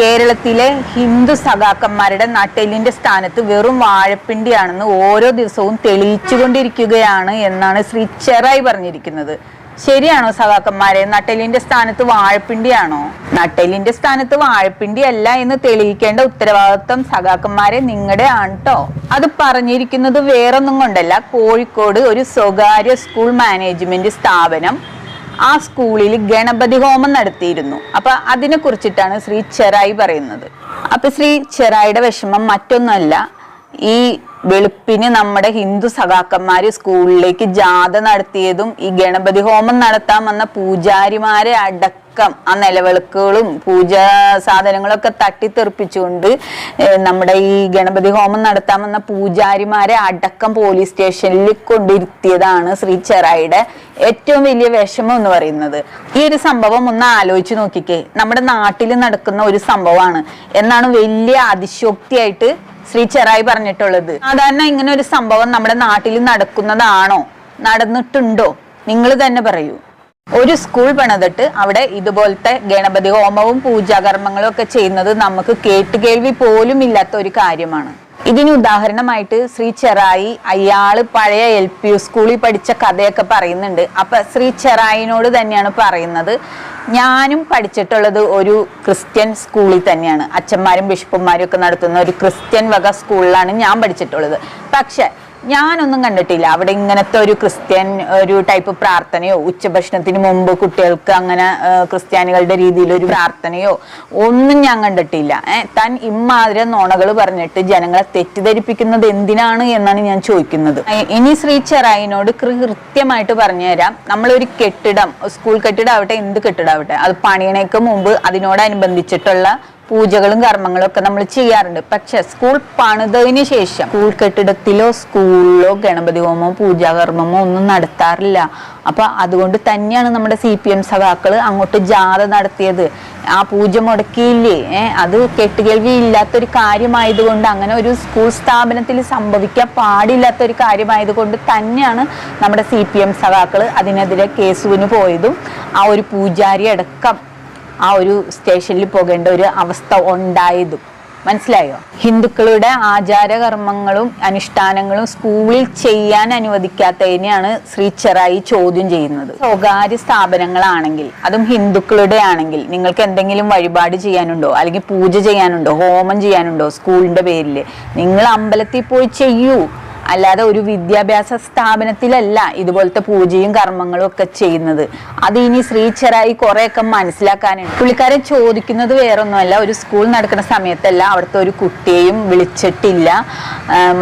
കേരളത്തിലെ ഹിന്ദു സഖാക്കന്മാരുടെ നട്ടെല്ലിന്റെ സ്ഥാനത്ത് വെറും വാഴപ്പിണ്ടിയാണെന്ന് ഓരോ ദിവസവും തെളിയിച്ചുകൊണ്ടിരിക്കുകയാണ് എന്നാണ് ശ്രീ ചെറായി പറഞ്ഞിരിക്കുന്നത്. ശരിയാണോ സഖാക്കന്മാരെ? നട്ടെല്ലിന്റെ സ്ഥാനത്ത് വാഴപ്പിണ്ടിയാണോ? നട്ടെല്ലിന്റെ സ്ഥാനത്ത് വാഴപ്പിണ്ടി അല്ല എന്ന് തെളിയിക്കേണ്ട ഉത്തരവാദിത്വം സഖാക്കന്മാരെ നിങ്ങളുടെ ആണ് അത് പറഞ്ഞിരിക്കുന്നത് വേറൊന്നും കൊണ്ടല്ല. കോഴിക്കോട് ഒരു സ്വകാര്യ സ്കൂൾ മാനേജ്മെന്റ് സ്ഥാപനം ആ സ്കൂളിൽ ഗണപതി ഹോമം നടത്തിയിരുന്നു. അപ്പൊ അതിനെ കുറിച്ചിട്ടാണ് ശ്രീ ചെറായി പറയുന്നത്. അപ്പൊ ശ്രീ ചെറായിയുടെ വിഷമം മറ്റൊന്നുമല്ല. ഈ വെളുപ്പിന് നമ്മുടെ ഹിന്ദു സഖാക്കന്മാര് സ്കൂളിലേക്ക് ജാഥ നടത്തിയതും ഈ ഗണപതി ഹോമം നടത്താമെന്ന പൂജാരിമാരെ അടക്കം ആ നിലവിളക്കുകളും പൂജാ സാധനങ്ങളൊക്കെ തട്ടിത്തെറിപ്പിച്ചുകൊണ്ട് നമ്മുടെ ഈ ഗണപതി ഹോമം നടത്താമെന്ന പൂജാരിമാരെ അടക്കം പോലീസ് സ്റ്റേഷനിൽ കൊണ്ടിരുത്തിയതാണ് ശ്രീ ചെറായിയുടെ ഏറ്റവും വലിയ വിഷമം എന്ന് പറയുന്നത്. ഈ ഒരു സംഭവം ഒന്ന് ആലോചിച്ച് നോക്കിക്കേ. നമ്മുടെ നാട്ടിൽ നടക്കുന്ന ഒരു സംഭവമാണ്. എന്നാണ് വലിയ അതിശോക്തിയായിട്ട് ശ്രീ ചെറായി പറഞ്ഞിട്ടുള്ളത്. സാധാരണ ഇങ്ങനെ ഒരു സംഭവം നമ്മുടെ നാട്ടിൽ നടക്കുന്നതാണോ? നടന്നിട്ടുണ്ടോ? നിങ്ങൾ തന്നെ പറയൂ. ഒരു സ്കൂൾ പണിതിട്ട് അവിടെ ഇതുപോലത്തെ ഗണപതി ഹോമവും പൂജാകർമ്മങ്ങളും ഒക്കെ ചെയ്യുന്നത് നമുക്ക് കേട്ടുകേൾവി പോലും ഇല്ലാത്ത ഒരു കാര്യമാണ്. ഇതിന് ഉദാഹരണമായിട്ട് ശ്രീ ചെറായി അയാൾ പഴയ എൽ പി യു സ്കൂളിൽ പഠിച്ച കഥയൊക്കെ പറയുന്നുണ്ട്. അപ്പൊ ശ്രീ ചെറായിനോട് തന്നെയാണ് പറയുന്നത്. ഞാനും പഠിച്ചിട്ടുള്ളത് ഒരു ക്രിസ്ത്യൻ സ്കൂളിൽ തന്നെയാണ്. അച്ഛന്മാരും ബിഷപ്പുമാരും ഒക്കെ നടത്തുന്ന ഒരു ക്രിസ്ത്യൻ വക സ്കൂളിലാണ് ഞാൻ പഠിച്ചിട്ടുള്ളത്. പക്ഷെ ഞാനൊന്നും കണ്ടിട്ടില്ല. അവിടെ ഇങ്ങനത്തെ ഒരു ക്രിസ്ത്യൻ ഒരു ടൈപ്പ് പ്രാർത്ഥനയോ ഉച്ചഭക്ഷണത്തിന് മുമ്പ് കുട്ടികൾക്ക് അങ്ങനെ ക്രിസ്ത്യാനികളുടെ രീതിയിൽ ഒരു പ്രാർത്ഥനയോ ഒന്നും ഞാൻ കണ്ടിട്ടില്ല. താൻ ഇമ്മാതിരി നോണകൾ പറഞ്ഞിട്ട് ജനങ്ങളെ തെറ്റിദ്ധരിപ്പിക്കുന്നത് എന്തിനാണ് എന്നാണ് ഞാൻ ചോദിക്കുന്നത്. ഇനി ശ്രീ ചെറായിനോട് കൃത്യമായിട്ട് പറഞ്ഞു തരാം നമ്മളൊരു കെട്ടിടം സ്കൂൾ കെട്ടിടം ആവട്ടെ എന്ത് കെട്ടിടം ആവട്ടെ അത് പണിയണേക്ക് മുമ്പ് അതിനോടനുബന്ധിച്ചിട്ടുള്ള പൂജകളും കർമ്മങ്ങളും ഒക്കെ നമ്മൾ ചെയ്യാറുണ്ട്. പക്ഷെ സ്കൂൾ പണിതതിന് ശേഷം സ്കൂൾ കെട്ടിടത്തിലോ സ്കൂളിലോ ഗണപതി ഹോമോ പൂജാകർമ്മമോ ഒന്നും നടത്താറില്ല. അപ്പൊ അതുകൊണ്ട് തന്നെയാണ് നമ്മുടെ സി പി എം സഖാക്കൾ അങ്ങോട്ട് ജാഥ നടത്തിയത്. ആ പൂജ മുടക്കിയില്ലേ? ഏഹ് അത് കെട്ടുകേൾവി ഇല്ലാത്തൊരു കാര്യമായതുകൊണ്ട് അങ്ങനെ ഒരു സ്കൂൾ സ്ഥാപനത്തിൽ സംഭവിക്കാൻ പാടില്ലാത്ത ഒരു കാര്യമായതുകൊണ്ട് തന്നെയാണ് നമ്മുടെ സി പി എം സഖാക്കൾ അതിനെതിരെ കേസുവിന് പോയതും ആ ഒരു പൂജാരി അടക്കം. ആ ഒരു സ്റ്റേഷനിൽ പോകേണ്ട ഒരു അവസ്ഥ ഉണ്ടായതും. മനസ്സിലായോ? ഹിന്ദുക്കളുടെ ആചാരകർമ്മങ്ങളും അനുഷ്ഠാനങ്ങളും സ്കൂളിൽ ചെയ്യാൻ അനുവദിക്കാത്തതിനെയാണ് ശ്രീ ചെറായി ചോദ്യം ചെയ്യുന്നത്. സ്വകാര്യ സ്ഥാപനങ്ങളാണെങ്കിൽ അതും ഹിന്ദുക്കളുടെ ആണെങ്കിൽ നിങ്ങൾക്ക് എന്തെങ്കിലും വഴിപാട് ചെയ്യാനുണ്ടോ? അല്ലെങ്കിൽ പൂജ ചെയ്യാനുണ്ടോ? ഹോമം ചെയ്യാനുണ്ടോ? സ്കൂളിന്റെ പേരിൽ. നിങ്ങൾ അമ്പലത്തിൽ പോയി ചെയ്യൂ. അല്ലാതെ ഒരു വിദ്യാഭ്യാസ സ്ഥാപനത്തിലല്ല ഇതുപോലത്തെ പൂജയും കർമ്മങ്ങളും ഒക്കെ ചെയ്യുന്നത്. അത് ഇനി ശ്രീചരായി കുറെയൊക്കെ മനസ്സിലാക്കാനുണ്ട് പുള്ളിക്കാരൻ ചോദിക്കുന്നത് വേറൊന്നുമല്ല. ഒരു സ്കൂൾ നടക്കുന്ന സമയത്തല്ല. അവിടുത്തെ ഒരു കുട്ടിയെയും വിളിച്ചിട്ടില്ല.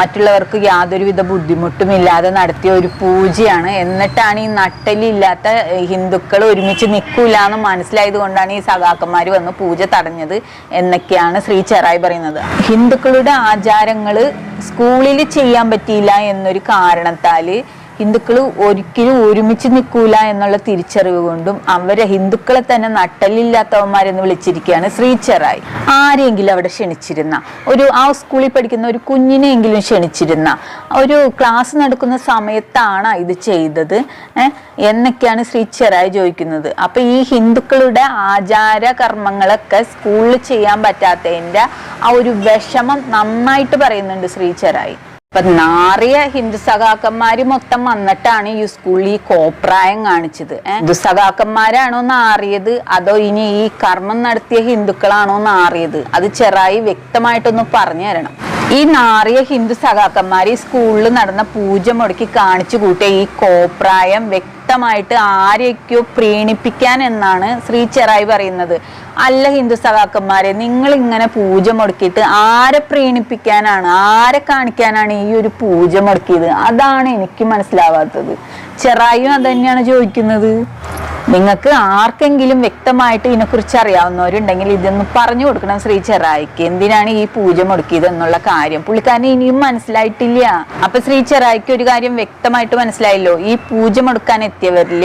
മറ്റുള്ളവർക്ക് യാതൊരുവിധ ബുദ്ധിമുട്ടും ഇല്ലാതെ നടത്തിയ ഒരു പൂജയാണ്. എന്നിട്ടാണ് ഈ നട്ടലില്ലാത്ത ഹിന്ദുക്കൾ ഒരുമിച്ച് നിൽക്കൂല എന്ന് മനസ്സിലായത് കൊണ്ടാണ് ഈ സഖാക്കന്മാർ വന്ന് പൂജ തടഞ്ഞത് എന്നൊക്കെയാണ് ശ്രീ ചെറായി പറയുന്നത്. ഹിന്ദുക്കളുടെ ആചാരങ്ങൾ സ്കൂളിൽ ചെയ്യാൻ പറ്റിയില്ല എന്നൊരു കാരണത്താൽ ഹിന്ദുക്കൾ ഒരിക്കലും ഒരുമിച്ച് നിൽക്കൂല എന്നുള്ള തിരിച്ചറിവ് കൊണ്ടും അവരെ ഹിന്ദുക്കളെ തന്നെ നട്ടലില്ലാത്തവന്മാരെന്ന് വിളിച്ചിരിക്കുകയാണ് ശ്രീചെറായി ആരെങ്കിലും അവിടെ ക്ഷണിച്ചിരുന്ന ഒരു ആ സ്കൂളിൽ പഠിക്കുന്ന ഒരു കുഞ്ഞിനെങ്കിലും ക്ഷണിച്ചിരുന്ന ഒരു ക്ലാസ് നടക്കുന്ന സമയത്താണ് ഇത് ചെയ്തത്. എന്നൊക്കെയാണ് ശ്രീചെറായി ചോദിക്കുന്നത്. അപ്പൊ ഈ ഹിന്ദുക്കളുടെ ആചാര കർമ്മങ്ങളൊക്കെ സ്കൂളിൽ ചെയ്യാൻ പറ്റാത്തതിന്റെ ആ ഒരു വിഷമം നന്നായിട്ട് പറയുന്നുണ്ട് ശ്രീ ചെറായി. അപ്പൊ നാറിയ ഹിന്ദു സഖാക്കന്മാര് മൊത്തം വന്നിട്ടാണ് ഈ സ്കൂളിൽ ഈ കോപ്രായം കാണിച്ചത്. ഹിന്ദു സഖാക്കന്മാരാണോ നാറിയത്? അതോ ഇനി ഈ കർമ്മം നടത്തിയ ഹിന്ദുക്കളാണോ നാറിയത്? അത് ചെറായി വ്യക്തമായിട്ടൊന്ന് പറഞ്ഞു തരണം. ഈ നാറിയ ഹിന്ദു സഖാക്കന്മാർ ഈ സ്കൂളിൽ നടന്ന പൂജ മുടക്കി കാണിച്ചു കൂട്ടിയ ഈ കോപ്രായം വ്യക്തമായിട്ട് ആരെയൊക്കെയോ പ്രീണിപ്പിക്കാൻ എന്നാണ് ശ്രീ ചെറായി പറയുന്നത്. അല്ല ഹിന്ദു സഖാക്കന്മാരെ നിങ്ങൾ ഇങ്ങനെ പൂജ മുടക്കിയിട്ട് ആരെ പ്രീണിപ്പിക്കാനാണ് ആരെ കാണിക്കാനാണ് ഈ ഒരു പൂജ മുടക്കിയത് അതാണ് എനിക്ക് മനസ്സിലാവാത്തത്. ചെറായും അത് തന്നെയാണ് ചോദിക്കുന്നത്. നിങ്ങൾക്ക് ആർക്കെങ്കിലും വ്യക്തമായിട്ട് ഇതിനെക്കുറിച്ച് അറിയാവുന്നവരുണ്ടെങ്കിൽ ഇതൊന്ന് പറഞ്ഞു കൊടുക്കണം ശ്രീ ചെറായിക്ക്. എന്തിനാണ് ഈ പൂജ മുടക്കിയത് എന്നുള്ള കാര്യം? പുള്ളിക്കാരന് ഇനിയും മനസ്സിലായിട്ടില്ല. അപ്പൊ ശ്രീ ചെറായിക്ക് ഒരു കാര്യം വ്യക്തമായിട്ട് മനസ്സിലായല്ലോ. ഈ പൂജ മുടക്കാൻ എത്തിയവരിൽ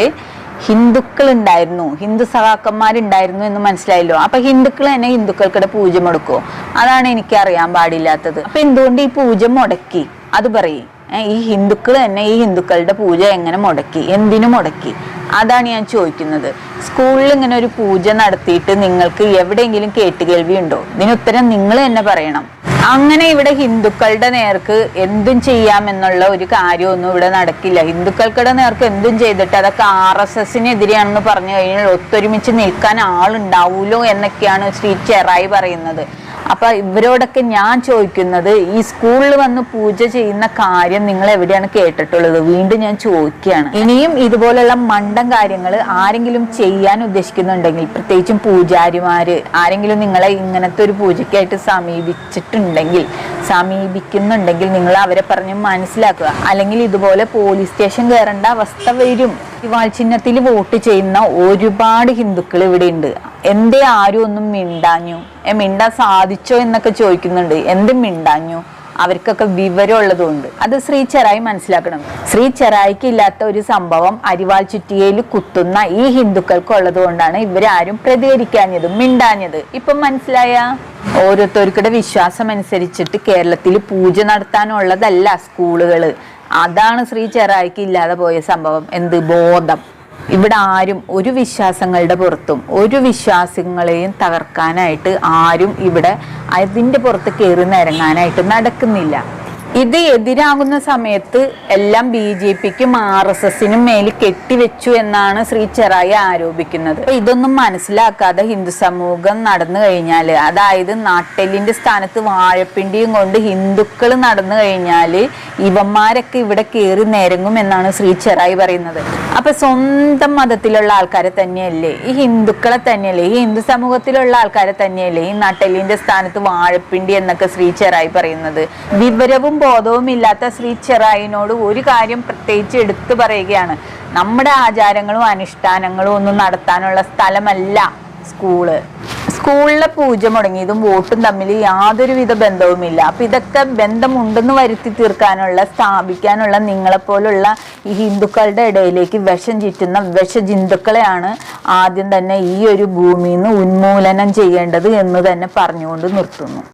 ഹിന്ദുക്കൾ ഉണ്ടായിരുന്നു. ഹിന്ദു സഹാക്കന്മാരുണ്ടായിരുന്നു എന്ന് മനസ്സിലായല്ലോ. അപ്പൊ ഹിന്ദുക്കൾ തന്നെ ഹിന്ദുക്കൾക്കിടെ പൂജ മുടക്കോ അതാണ് എനിക്ക് അറിയാൻ പാടില്ലാത്തത്. അപ്പൊ എന്തുകൊണ്ട് ഈ പൂജ മുടക്കി? അത് പറയും. ഈ ഹിന്ദുക്കൾ തന്നെ ഈ ഹിന്ദുക്കളുടെ പൂജ എങ്ങനെ മുടക്കി? എന്തിനു മുടക്കി? അതാണ് ഞാൻ ചോദിക്കുന്നത്. സ്കൂളിൽ ഇങ്ങനെ ഒരു പൂജ നടത്തിയിട്ട് നിങ്ങൾക്ക് എവിടെയെങ്കിലും കേട്ടുകേൾവി ഉണ്ടോ? ഇതിന് ഉത്തരം നിങ്ങൾ തന്നെ പറയണം. അങ്ങനെ ഇവിടെ ഹിന്ദുക്കളുടെ നേർക്ക് എന്തും ചെയ്യാമെന്നുള്ള ഒരു കാര്യമൊന്നും ഇവിടെ നടക്കില്ല. ഹിന്ദുക്കൾക്കുടെ നേർക്ക് എന്തും ചെയ്തിട്ട് അതൊക്കെ ആർ എസ് എസിനെതിരെയാണെന്ന് പറഞ്ഞു കഴിഞ്ഞാൽ ഒത്തൊരുമിച്ച് നിൽക്കാൻ ആളുണ്ടാവൂലോ എന്നൊക്കെയാണ് ശ്രീ ചെറായി പറയുന്നത്. അപ്പൊ ഇവരോടൊക്കെ ഞാൻ ചോദിക്കുന്നത് ഈ സ്കൂളിൽ വന്ന് പൂജ ചെയ്യുന്ന കാര്യം നിങ്ങൾ എവിടെയാണ് കേട്ടിട്ടുള്ളത്? വീണ്ടും ഞാൻ ചോദിക്കുകയാണ്. ഇനിയും ഇതുപോലുള്ള മണ്ടം കാര്യങ്ങൾ ആരെങ്കിലും ചെയ്യാൻ ഉദ്ദേശിക്കുന്നുണ്ടെങ്കിൽ പ്രത്യേകിച്ചും പൂജാരിമാര് ആരെങ്കിലും നിങ്ങളെ ഇങ്ങനത്തെ ഒരു പൂജയ്ക്കായിട്ട് സമീപിച്ചിട്ടുണ്ടെങ്കിൽ സമീപിക്കുന്നുണ്ടെങ്കിൽ നിങ്ങൾ അവരെ പറഞ്ഞ് മനസ്സിലാക്കുക. അല്ലെങ്കിൽ ഇതുപോലെ പോലീസ് സ്റ്റേഷൻ കയറേണ്ട അവസ്ഥ വരും. ഈ ചിഹ്നത്തിൽ വോട്ട് ചെയ്യുന്ന ഒരുപാട് ഹിന്ദുക്കൾ ഇവിടെ ഉണ്ട് എന്തേ ആരും ഒന്നും മിണ്ടാഞ്ഞു. മിണ്ടാൻ സാധിച്ചോ എന്നൊക്കെ ചോദിക്കുന്നുണ്ട്. എന്ത് മിണ്ടാഞ്ഞു. അവർക്കൊക്കെ വിവരമുള്ളതുകൊണ്ട് അത് ശ്രീ ചെറായി മനസ്സിലാക്കണം. ശ്രീ ചെറായിക്ക് ഇല്ലാത്ത ഒരു സംഭവം അരിവാൾ ചുറ്റിയയിൽ കുത്തുന്ന ഈ ഹിന്ദുക്കൾക്ക് ഉള്ളതുകൊണ്ടാണ് ഇവരാരും പ്രതികരിക്കാഞ്ഞതും മിണ്ടാഞ്ഞത്. ഇപ്പം മനസ്സിലായ? ഓരോരുത്തർക്കുടെ വിശ്വാസം അനുസരിച്ചിട്ട് കേരളത്തിൽ പൂജ നടത്താനുള്ളതല്ല സ്കൂളുകൾ അതാണ് ശ്രീ ചെറായിക്ക് ഇല്ലാതെ പോയ സംഭവം. എന്ത് ബോധം? ഇവിടെ ആരും ഒരു വിശ്വാസങ്ങളുടെ പുറത്തും ഒരു വിശ്വാസങ്ങളെയും തകർക്കാനായിട്ട് ആരും ഇവിടെ അതിന്റെ പുറത്ത് കയറി നിരങ്ങാനായിട്ട് നടക്കുന്നില്ല. ഇത് എതിരാകുന്ന സമയത്ത് എല്ലാം ബി ജെ പിക്കും ആർ എസ് എസിനും മേൽ കെട്ടിവെച്ചു എന്നാണ് ശ്രീ ചെറായി ആരോപിക്കുന്നത്. ഇതൊന്നും മനസ്സിലാക്കാതെ ഹിന്ദു സമൂഹം നടന്നു കഴിഞ്ഞാൽ അതായത് നാട്ടെല്ലിന്റെ സ്ഥാനത്ത് വാഴപ്പിണ്ടിയും കൊണ്ട് ഹിന്ദുക്കൾ നടന്നു കഴിഞ്ഞാൽ ഇവന്മാരൊക്കെ ഇവിടെ കയറി നിരങ്ങും എന്നാണ് ശ്രീ ചെറായി പറയുന്നത്. അപ്പൊ സ്വന്തം മതത്തിലുള്ള ആൾക്കാരെ തന്നെയല്ലേ? ഈ ഹിന്ദുക്കളെ തന്നെയല്ലേ? ഈ ഹിന്ദു സമൂഹത്തിലുള്ള ആൾക്കാരെ തന്നെയല്ലേ? ഈ നട്ടെല്ലിന്റെ സ്ഥാനത്ത് വാഴപ്പിണ്ടി എന്നൊക്കെ ശ്രീ ചെറായി പറയുന്നത്. വിവരവും ബോധവും ഇല്ലാത്ത ശ്രീ ചെറായിനോട് ഒരു കാര്യം പ്രത്യേകിച്ച് എടുത്തു പറയുകയാണ്. നമ്മുടെ ആചാരങ്ങളും അനുഷ്ഠാനങ്ങളും ഒന്നും നടത്താനുള്ള സ്ഥലമല്ല സ്കൂൾ. സ്കൂളിലെ പൂജ മുടങ്ങിയതും വോട്ടും തമ്മിൽ യാതൊരുവിധ ബന്ധവുമില്ല. അപ്പം ഇതൊക്കെ ബന്ധമുണ്ടെന്ന് വരുത്തി തീർക്കാനുള്ള സ്ഥാപിക്കാനുള്ള നിങ്ങളെപ്പോലുള്ള ഈ ഹിന്ദുക്കളുടെ ഇടയിലേക്ക് വിഷം ചുറ്റുന്ന വിഷജന്തുക്കളെയാണ് ആദ്യം തന്നെ ഈ ഒരു ഭൂമിയിൽ നിന്ന് ഉന്മൂലനം ചെയ്യേണ്ടത് എന്ന് തന്നെ പറഞ്ഞുകൊണ്ട് നിർത്തുന്നു.